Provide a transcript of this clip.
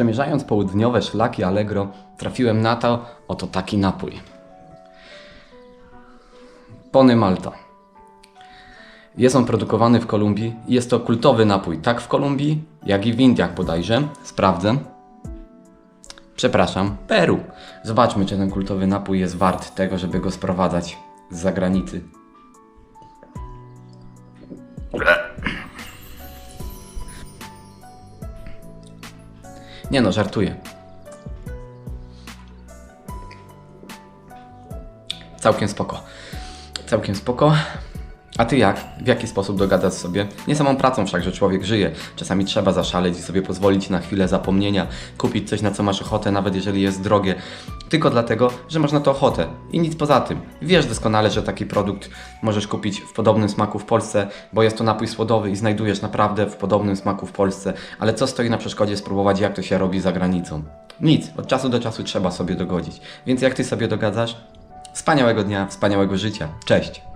Przemierzając południowe szlaki Allegro, trafiłem na to oto taki napój. Pony Malta. Jest on produkowany w Kolumbii i jest to kultowy napój tak w Kolumbii, jak i w Indiach bodajże. Sprawdzę. Przepraszam, Peru. Zobaczmy, czy ten kultowy napój jest wart tego, żeby go sprowadzać z zagranicy. Nie no, żartuję. Całkiem spoko. Całkiem spoko. A ty jak? W jaki sposób dogadasz sobie? Nie samą pracą wszakże człowiek żyje. Czasami trzeba zaszaleć i sobie pozwolić na chwilę zapomnienia, kupić coś na co masz ochotę, nawet jeżeli jest drogie. Tylko dlatego, że masz na to ochotę. I nic poza tym. Wiesz doskonale, że taki produkt możesz kupić w podobnym smaku w Polsce, bo jest to napój słodowy i znajdujesz naprawdę w podobnym smaku w Polsce. Ale co stoi na przeszkodzie spróbować, jak to się robi za granicą? Nic. Od czasu do czasu trzeba sobie dogodzić. Więc jak ty sobie dogadzasz? Wspaniałego dnia, wspaniałego życia. Cześć!